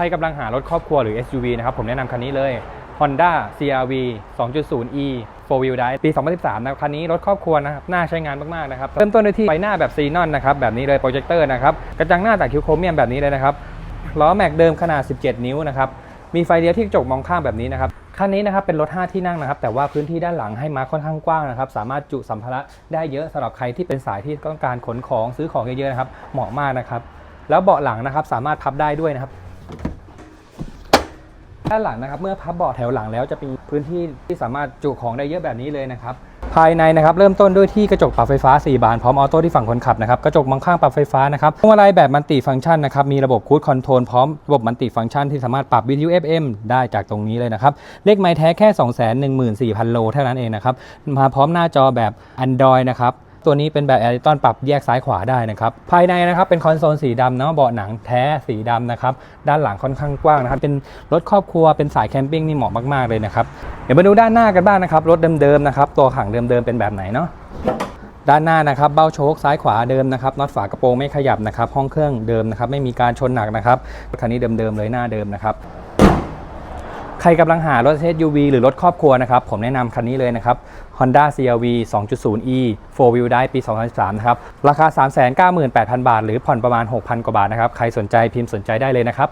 รกำลังหารถครอบครัวหรือ SUV นะครับผมแนะนำคันนี้เลย Honda CRV 2.0e 4 wheel drive ปี 2013 นะครับคันนี้รถครอบครัวนะครับน่าใช้งานมาก ๆ นะครับ เริ่มต้นด้วยที่ไฟหน้าแบบซีนอนนะครับ แบบนี้เลยโปรเจคเตอร์นะครับ กระจังหน้าจากคิวโครเมียมแบบนี้เลยนะครับ ล้อแม็กเดิมขนาด 17 นิ้วนะครับ มีไฟเลี้ยวที่กระจกมองข้างแบบนี้นะครับ คันนี้นะครับเป็นรถ 5 ที่นั่งนะครับ แต่ว่าพื้นที่ด้านหลังให้มาค่อนข้างกว้างนะครับ สามารถจุสัมภาระได้เยอะสำหรับใครที่เป็นสายที่ต้องการขนของซื้อของเยอะๆนะครับ เหมาะมากนะครับ แล้วเบาะหลังนะครับสามารถพับได้ด้วยนะครับ ด้านหลังนะครับเมื่อพับเบาะแถวหลังแล้วจะมีพื้นที่ที่สามารถจุของได้เยอะแบบนี้เลยนะครับภายในนะครับเริ่มต้นด้วยที่กระจกปรับไฟฟ้า 4 บานพร้อมออโต้ที่ฝั่งคนขับนะครับกระจกมองข้างปรับไฟฟ้านะครับพวงมาลัยแบบมันติฟังก์ชันนะครับมีระบบคูดคอนโทรลพร้อมระบบมันติฟังก์ชันที่สามารถปรับวิทยุ FM ได้จากตรงนี้เลยนะครับเลขไม้แท้แค่ 214,000 โลเท่านั้นเองนะครับมาพร้อมหน้าจอแบบ Android นะครับ ตัวนี้เป็นแบบแอริตอนปรับแยกซ้ายขวาได้นะครับ ภายในนะครับเป็นคอนโซลสีดำเนาะเบาะหนังแท้สีดำนะครับ ด้านหลังค่อนข้างกว้างนะครับ เป็นรถครอบครัวเป็นสายแคมปิ้งนี่เหมาะมากๆเลยนะครับ เดี๋ยวมาดูด้านหน้ากันบ้างนะครับ รถเดิมๆนะครับ ตัวถังเดิมๆเป็นแบบไหนเนาะด้านหน้านะครับเบ้าโชคซ้ายขวาเดิมนะครับน็อตฝากระโปรงไม่ขยับนะครับ ห้องเครื่องเดิมนะครับ ไม่มีการชนหนักนะครับรถคันนี้เดิมๆเลยหน้าเดิมนะครับ ใครกำลังหารถ SUV หรือรถครอบครัวนะครับ ผมแนะนำคันนี้เลยนะครับ Honda CRV 2.0e 4 wheel drive ปี 2013 นะครับ ราคา 398,000 บาท หรือผ่อนประมาณ 6,000 กว่าบาทนะครับ ใครสนใจพิมพ์สนใจได้เลยนะครับ